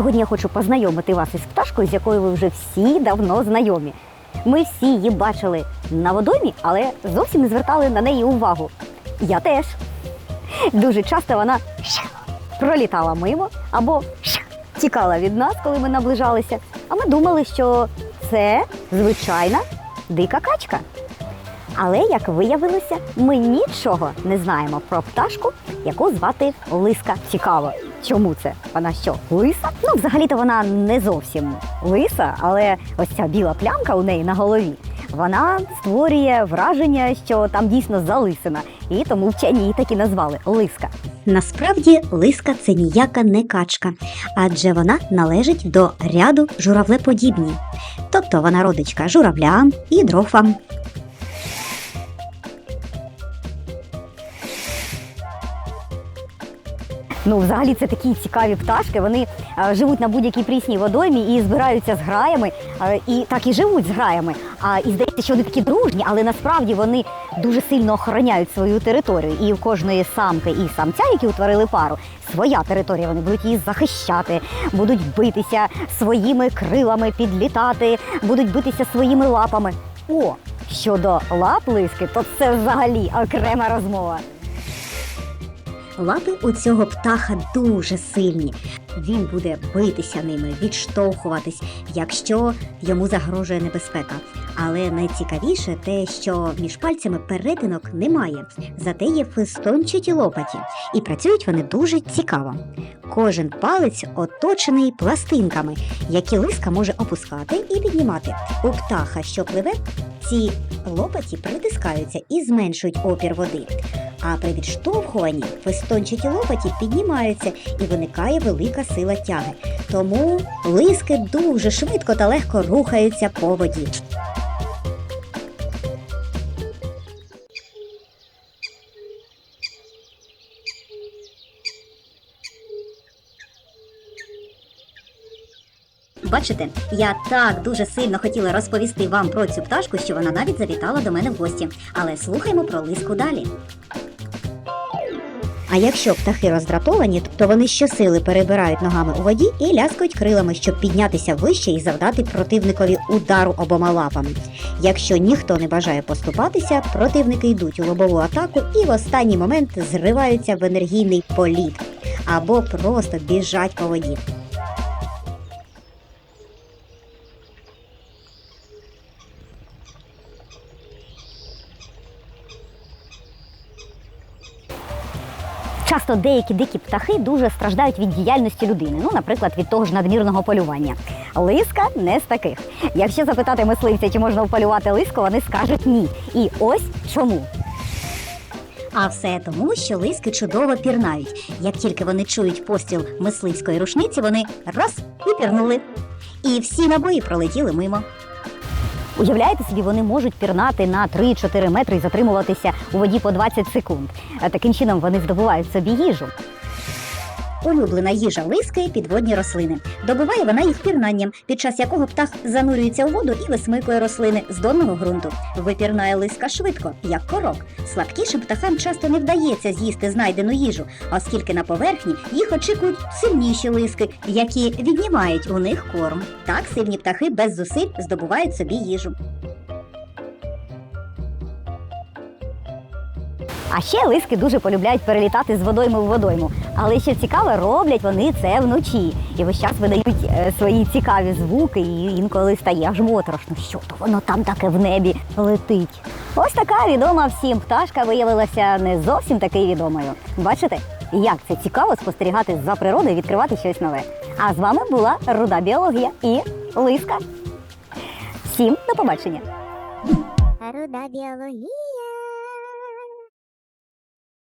Сьогодні я хочу познайомити вас із пташкою, з якою ви вже всі давно знайомі. Ми всі її бачили на водоймі, але зовсім не звертали на неї увагу. Я теж. Дуже часто вона пролітала мимо або тікала від нас, коли ми наближалися. А ми думали, що це звичайна дика качка. Але як виявилося, ми нічого не знаємо про пташку, яку звати лиска. Цікаво, чому це? Вона що, лиса? Ну, взагалі-то вона не зовсім лиса, але ось ця біла плямка у неї на голові. Вона створює враження, що там дійсно залисина, і тому вчені її так і назвали лиска. Насправді лиска це ніяка не качка, адже вона належить до ряду журавлеподібні. Тобто вона родичка журавлям і дрофам. Ну, взагалі, це такі цікаві пташки. Вони е, живуть на будь-якій прісній водоймі і збираються з граями, е, і так і живуть з граями. А і здається, що вони такі дружні, але насправді вони дуже сильно охороняють свою територію. І в кожної самки і самця, які утворили пару, своя територія. Вони будуть її захищати, будуть битися своїми крилами, підлітати, будуть битися своїми лапами. О, щодо лап лиски, то це взагалі окрема розмова. Лапи у цього птаха дуже сильні. Він буде битися ними, відштовхуватись, якщо йому загрожує небезпека. Але найцікавіше те, що між пальцями перетинок немає, зате є фистончаті лопаті, і працюють вони дуже цікаво. Кожен палець оточений пластинками, які лиска може опускати і піднімати. У птаха, що пливе, ці лопаті притискаються і зменшують опір води. А при відштовхуванні фестончаті лопаті піднімаються і виникає велика сила тяги. Тому лиски дуже швидко та легко рухаються по воді. Бачите, я так дуже сильно хотіла розповісти вам про цю пташку, що вона навіть завітала до мене в гості. Але слухаймо про лиску далі. А якщо птахи роздратовані, то вони щосили перебирають ногами у воді і ляскають крилами, щоб піднятися вище і завдати противникові удару обома лапами. Якщо ніхто не бажає поступатися, противники йдуть у лобову атаку і в останній момент зриваються в енергійний політ або просто біжать по воді. Часто деякі дикі птахи дуже страждають від діяльності людини, ну, наприклад, від того ж надмірного полювання. Лиска не з таких. Якщо запитати мисливця, чи можна вполювати лиску, вони скажуть ні. І ось чому. А все тому, що лиски чудово пірнають. Як тільки вони чують постріл мисливської рушниці, вони раз і пірнули. І всі набої пролетіли мимо. Уявляєте собі, вони можуть пірнати на 3-4 метри і затримуватися у воді по 20 секунд. Е, Таким чином вони здобувають собі їжу. Улюблена їжа лиски підводні рослини. Добиває вона їх пірнанням, під час якого птах занурюється у воду і висмикує рослини з донного ґрунту. Випірнає лиска швидко, як корок. Слабкішим птахам часто не вдається з'їсти знайдену їжу, оскільки на поверхні їх очікують сильніші лиски, які віднімають у них корм. Так сильні птахи без зусиль здобувають собі їжу. А ще лиски дуже полюбляють перелітати з водойми в водойму. Але що цікаво, роблять вони це вночі. І весь час видають е, свої цікаві звуки, і інколи стає аж моторошно, що то воно там таке в небі летить. Ось така відома всім пташка виявилася не зовсім такою відомою. Бачите, як це цікаво спостерігати за природою відкривати щось нове. А з вами була руда біологія і лиска. Всім до побачення! Руда біологія.